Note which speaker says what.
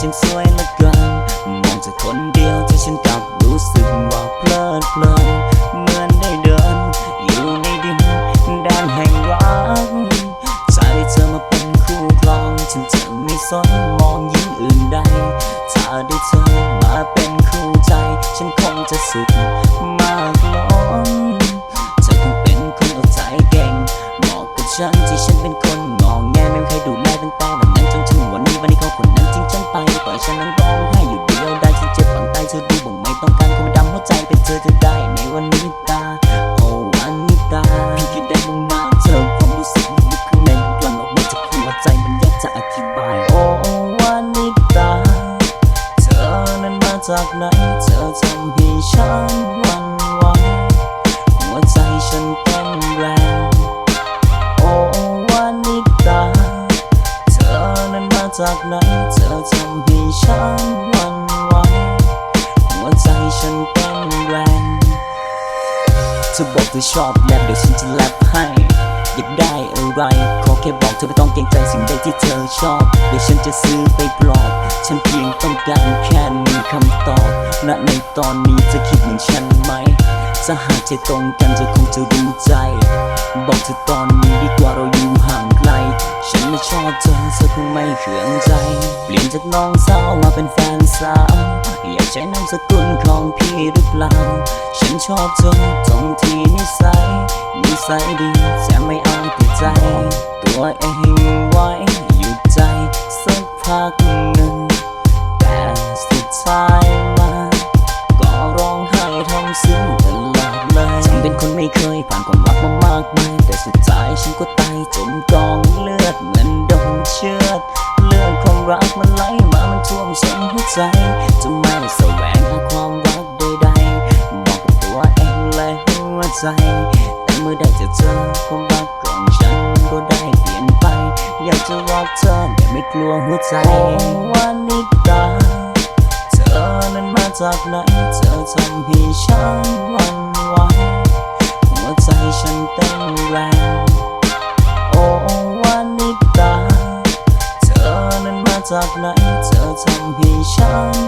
Speaker 1: จึงสวยเหลือเกินมองจากคนเดียวที่ฉันกลับรู้สึกว่าเพลิดเพลินากไหนเธอทำให้ฉันหวั่นไหวหัวใจฉันเต้นแรงโอ้วานิตา เธอนั้นมาจากไหนเธอทำให้ฉันหวั่นไหวหัวใจฉันเต้นแรงเธอบอกเธอชอบแรปเดี๋ยวฉันจะแรปให้ อยากได้อะไร ค่บอกเธอไม่ต้องเกรงใจสิ่งใดที่เธอชอบ เดี๋ยวฉันจะซื้อไปปลอบ ฉันเพียงต้องการแค่หนึ่งคำตอบ ณ ในตอนนี้เธอคิดเหมือนฉันไหมถ้าหากใจตรงกันเธอคงจะรู้ใจ บอกเธอตอนนี้ดีกว่าเราอยู่ห่างไกล ฉันไม่ชอบเธอเธอคงไม่เขืองใจ เปลี่ยนจากน้องสาวมาเป็นแฟนสาวอยากใช้นามสกุลของพี่หรือเปล่า ฉันชอบเธอตรงที่นิสัยนิสัยดีแต่ไม่เอาแต่ใจ ตัวเองไว้หยุดใจสักพักหนึ่ง แต่สุดท้ายมาก็ร้องไห้ทำซึ้งตลอดเลยฉันเป็นคนไม่เคยผ่านความรักมามากมายแต่สุดท้ายฉันก็ตายจมกองเลือดเหมือนโดนเชือดเลือดความรักมันไหลมามันท่วมฉันหัวใจจะไม่แสวงหาความรักใดๆบอกกับตัวเองและหัวใจแต่เมื่อได้จอเธอความ จะรักเธอแต่ไม่กลัวหัวใจวันนี้ตาเธอนั้นมาจากไหนเธอทำให้ฉันหวันไหวหัวใจฉันเต้นแรงโอ้วันนี้ตาเธอนั้นมาจากไหนเธอทำให้ฉัน